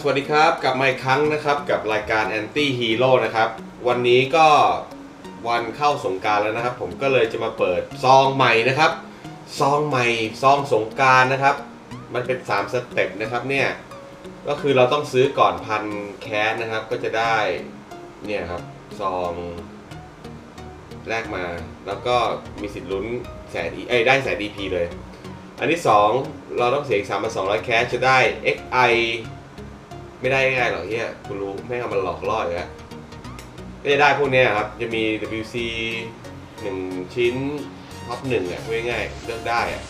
สวัสดีครับกลับมาอีกครั้งนะครับกับรายการ Anti Hero นะครับวันนี้ก็วันเข้าสงการแล้วนะครับ ผมก็เลยจะมาเปิดซองใหม่นะครับซองใหม่ซองสงการนะครับ มันเป็น 3 สเต็ปนะครับเนี่ยก็คือเราต้องซื้อก่อนพันแคสนะครับ ก็จะได้เนี่ยครับซองแรกมา แล้วก็มีสิทธิ์ลุ้นแสนเอ้ได้แสน DP เลย อันที่ 2 เราต้องเสียอีก3,200 แคชจะได้ XI ไม่ได้ง่ายหรอกเฮียคุณรู้แม่งเอามันหลอกล่ออยู่แล้วก็จะได้พวกเนี้ยครับ จะมี WC 1ชิ้นท็อปหนึ่งอะพูดง่ายๆเลือกได้อะ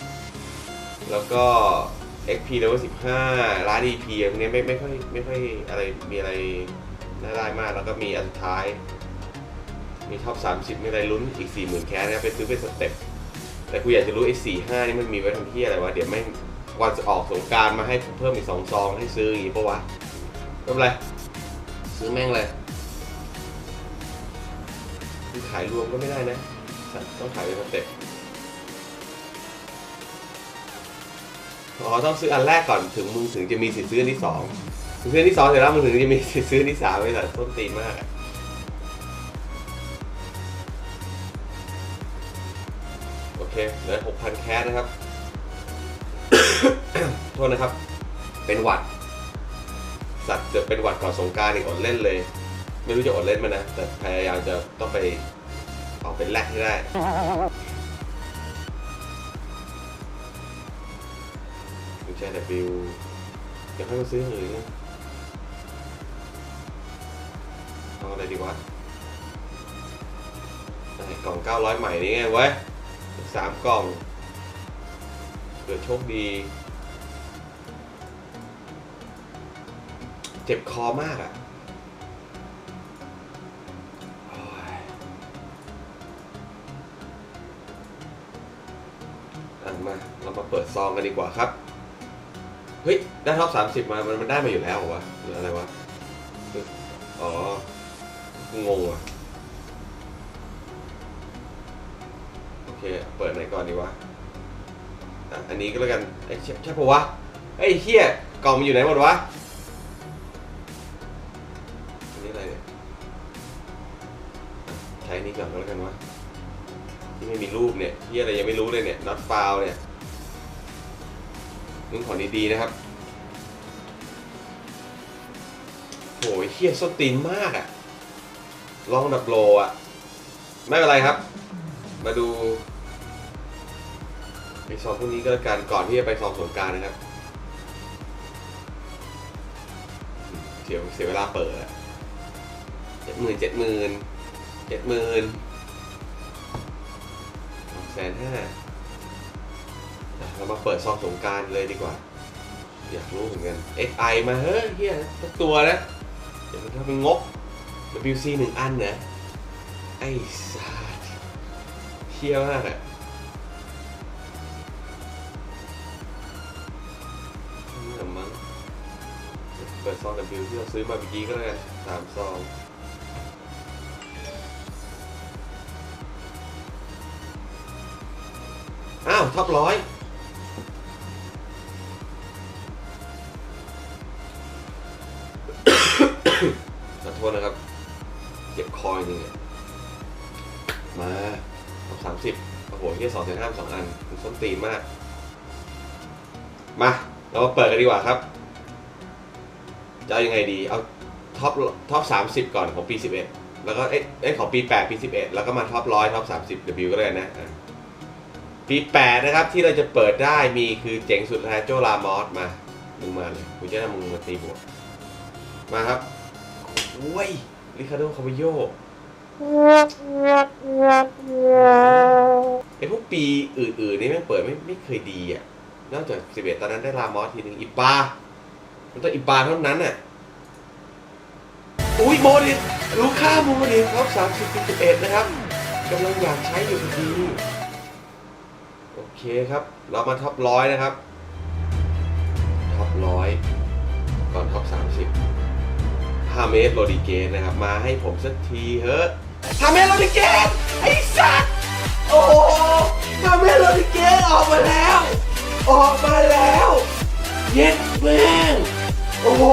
แล้วก็ XP level 15ร้าน EP พวกเนี้ยไม่ไม่ค่อยไม่ค่อยอะไรมีอะไรน่าได้มาก แล้วก็มีอันสุดท้าย มีท็อป 30 มีอะไรลุ้นอีก 40,000 แคสนะครับไปซื้อเป็นสเต็ปแต่กูอยากจะรู้ไอ้สี่ห้านี่มันมีไว้ทำที่อะไรวะ เดี๋ยวไม่วันจะออกสงการมาให้เพิ่มอีกสองซองให้ซื้ออย่างงี้ปะวะ ไม่เป็นไร ซื้อแม่งเลยคือขายรวมก็ไม่ได้นะสัตว์ต้องขายเป็นสเต็ปอ๋อต้องซื้ออันแรกก่อนถึงมึงถึงจะมีสิทธิ์ซื้ออันที่สองถึงซื้ออันที่สองเสร็จแล้วมึงถึงจะมีสิทธิ์ซื้ออันที่สามไม่สัตว์ต้นตีนมากอะโอเคเหลือ6,000แคสนะครับ โทษนะครับ เป็นหวัด สัตว์จะเป็นหวัดก่อนสงการอีกอดเล่นเลย ไม่รู้จะอดเล่นมันนะ แต่พยายามจะต้องไปออกเป็นแรกให้ได้ดูแชร์แต่บิวเดี๋ยวให้มาซื้อหรือยังเอาอะไรดีวะได้กล่อง 900 ใหม่นี่ไงเว้ยสามกล่องเกิดโชคดี เจ็บคอมากอะ่ะมา เรามาเปิดซองกันดีกว่าครับ เฮ้ย ได้ท็อปสามสิบมา มันมันได้มาอยู่แล้วเหรอวะ หรืออะไรวะ อ๋อ งงว่ะ โอเค เปิดไหนก่อนดีวะอะอันนี้ก็แล้วกันไอ้ใช่ใช่ปะวะไอ้เฮียกล่องมันอยู่ไหนหมดวะ ช้นี้ก่อนก็แล้วกันวะที่ไม่มีรูปเนี่ยเฮียอะไรยังไม่รู้เลยเนี่ย not found เนี่ยมึงขอดีๆนะครับโหยเฮียส้นตีนมากอะลองดับโลอะไม่เป็นไรครับ มาดูไอซองพวกนี้ก็แล้วกันก่อนที่จะไปซองสงการนะครับเสียเสียเวลาเปิดเจ็ดหมื่นเจ็ดหมื่น เจ็ดหมื่นสองแสนห้าเรามาเปิดซองสงการเลยดีกว่า อยากรู้เหมือนกัน XI มาเฮ้ยเฮียสักตัวนะ เดี๋ยวมันทำเป็นงก WC หนึ่งอันเหรอไอ้สัสเชี่ยวมากอะนี่แหละมั้งเปิดซอง W ที่เราซื้อมาเมื่อกี้ก็แล้วกันสามซองาวท็อปร้อยขอโทษนะครับ เจ็บคอจริงๆอะมาสามสิบโอ้โหแค่สองแสนห้าสองอันมันส้นตีนมาก มา เรามาเปิดกันดีกว่าครับ จะเอายังไงดี เอาท็อปท็อปสามสิบก่อนของปีสิบเอ็ดแล้วก็เอ๊ะเอ๊ะของปีแปดปีสิบเอ็ดแล้วก็มาท็อปร้อยท็อปสามสิบ W ก็เลยนะ ปีแปดนะครับที่เราจะเปิดได้มีคือเจ๋งสุดแท้โจลามอสมามึงมาเลยกูจะได้มึงมาตีบวกมาครับโอ้ยริคาร์โดคาบิโยไอพวกปีอื่นๆนี่แม่งเปิดไม่ไม่เคยดีอะ นอกจากสิบเอ็ดตอนนั้นได้ลามอสทีนึงอีปามันต้องอีปาเท่านั้นน่ะอุ้ยโมดิสลูค่าโมดิครับสามสิบสิบเอ็ดนะครับกำลังอยากใช้อยู่พอดี เคครับ เรามาท็อปร้อยนะครับ ท็อปร้อยก่อนท็อปสามสิบฮาเมสโรดิเกนนะครับ มาให้ผมสักทีเฮ้อะฮาเมสโรดิเกนไอ้สัสโอ้โหฮาเมสโรดิเกนออกมาแล้ว ออกมาแล้ว เย็ดแม่งโอ้โห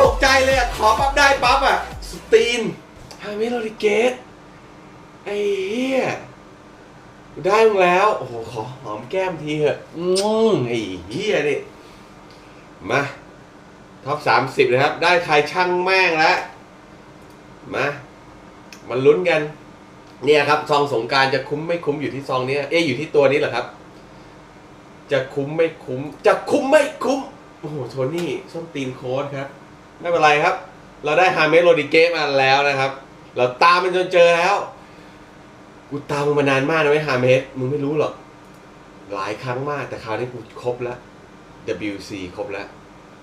ตกใจเลยอะ ขอปั๊บได้ปั๊บอะ สตีนฮามิโรดิเกตไอ้เหี้ย ได้มึงแล้ว โอ้โห ขอหอมแก้มทีเถอะอืมไอ้เหี้ยนี่ มาท็อปสามสิบนะครับ ได้ใครช่างแม่งแล้ว มามาลุ้นกัน เนี่ยครับ ซองสงการจะคุ้มไม่คุ้มอยู่ที่ซองเนี้ยเอ๊อยู่ที่ตัวนี้เหรอครับ จะคุ้มไม่คุ้ม จะคุ้มไม่คุ้ม โอ้โห โทนี่ส้นตีนโค้ดครับ ไม่เป็นไรครับ เราได้ฮาเมโรดิเกมาแล้วนะครับ เราตามมันจนเจอแล้ว กูตามมึงมานานมากนะไม่ฮาเมสมึงไม่รู้หรอก หลายครั้งมากแต่คราวนี้กูครบแล้ว WC ครบแล้ว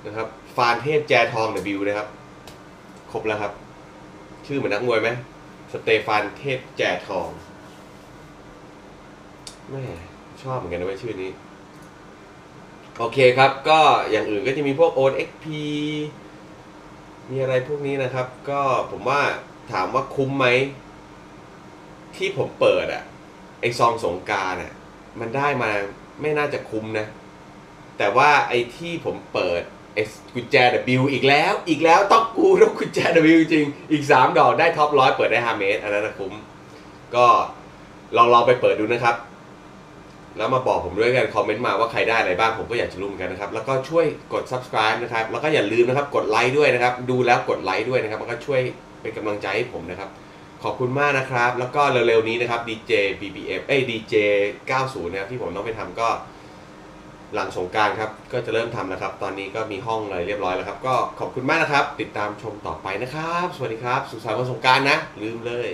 นะครับ ฟานเทพแจทอง W นะครับ ครบแล้วครับ ชื่อเหมือนนักมวยไหมสเตฟานเทพแจทองแม่ชอบเหมือนกันนะเว้ยชื่อนี้ โอเคครับ ก็อย่างอื่นก็จะมีพวก o XP มีอะไรพวกนี้นะครับ ก็ผมว่าถามว่าคุ้มไหม ที่ผมเปิดอะไอซองสงการอะมันได้มาไม่น่าจะคุ้มนะ แต่ว่าไอที่ผมเปิดไอกุญแจ W อีกแล้ว อีกแล้วต้องกูต้องกุญแจ W จริง อีก 3 ดอกได้ท็อปร้อยเปิดได้ 5 เมตร อันนั้นนะคุ้ม ก็ลองลองไปเปิดดูนะครับ แล้วมาบอกผมด้วยกัน คอมเมนต์มาว่าใครได้อะไรบ้างผมก็อยากจะรู้เหมือนกันนะครับ แล้วก็ช่วยกด subscribe นะครับ แล้วก็อย่าลืมนะครับ กดไลค์ด้วยนะครับ ดูแล้วกดไลค์ด้วยนะครับแล้วก็ช่วยเป็นกำลังใจให้ผมนะครับ ขอบคุณมากนะครับ แล้วก็เร็วๆนี้นะครับ DJ BBM เอ้ย DJ 90 นะครับที่ผมต้องไปทำก็หลังสงการครับ ก็จะเริ่มทำแล้วครับ ตอนนี้ก็มีห้องเลยเรียบร้อยแล้วครับ ก็ขอบคุณมากนะครับ ติดตามชมต่อไปนะครับ สวัสดีครับ สุขสันต์วันสงการนะ ลืมเลย